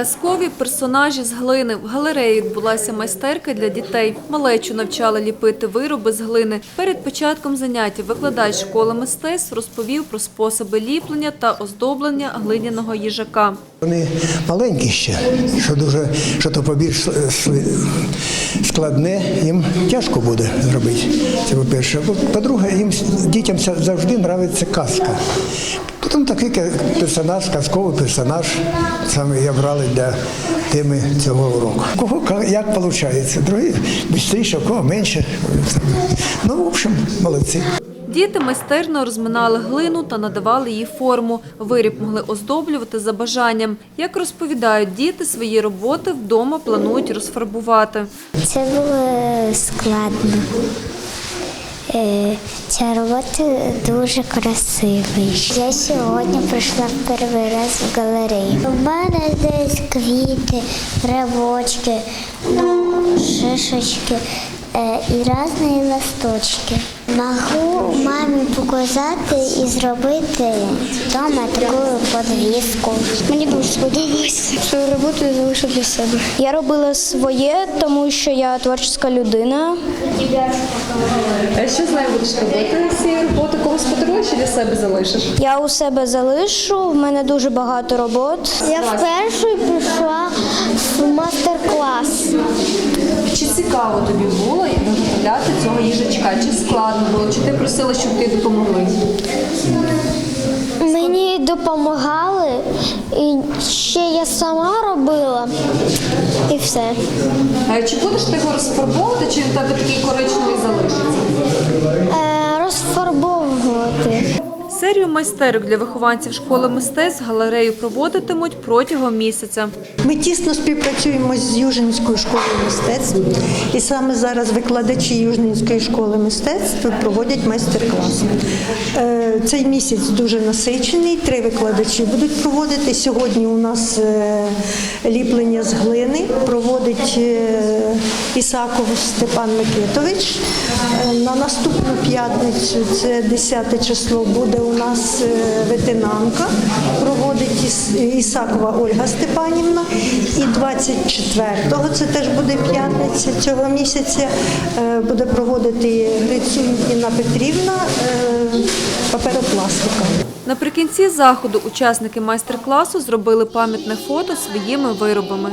Казкові персонажі з глини. В галереї відбулася майстерка для дітей. Малечу навчали ліпити вироби з глини. Перед початком заняття викладач школи мистецтв розповів про способи ліплення та оздоблення глиняного їжака. Вони маленькі ще, що дуже що то побільш складне, їм тяжко буде зробити. Це по-перше. По-друге, їм дітям завжди подобається казка. Потім такий персонаж, казковий персонаж, саме я брали для теми цього уроку. Кого ка- як виходить? Другі у кого менше. Ну, в общем, молодці. Діти майстерно розминали глину та надавали їй форму. Виріб могли оздоблювати за бажанням. Як розповідають діти, свої роботи вдома планують розфарбувати. Це було складно. Е, Ця робота дуже красива. Я сьогодні прийшла перший раз в галерею. У мене десь квіти, грибочки, ну, шишечки е, і різні листочки. Могу показати і зробити вдома таку подвіску. Мені дуже сподобалося. Свою роботу я залишу для себе. Я робила своє, тому що я творча людина. А що з нею будеш робити з цією роботи? Чи для себе залишиш? Я у себе залишу, в мене дуже багато робот. Я вперше прийшла в мастер-клас. Чи цікаво тобі було виготовляти цього їжачка? Чи складно було? Чи ти просила, щоб ти допомогли? Мені допомагали, і ще я сама робила, і все. А чи будеш ти його розфарбовувати, чи він в тебе такий коричневий залишиться? Е. Серію майстерок для вихованців школи мистецтв галерею проводитимуть протягом місяця. Ми тісно співпрацюємо з Южинською школою мистецтв, і саме зараз викладачі Южинської школи мистецтв проводять майстер-клас. Е, Цей місяць дуже насичений. Три викладачі будуть проводити. Сьогодні у нас е, ліплення з глини проводить е, Ісаков Степан Микитович. На наступну п'ятницю, це 10 число, буде у нас е, ветенанка, проводить Іс- Ісакова Ольга Степанівна. І 24-го, це теж буде п'ятниця цього місяця, е, буде проводити Грицюнкіна Петрівна е, паперопластика. Наприкінці заходу учасники майстер-класу зробили пам'ятне фото своїми виробами.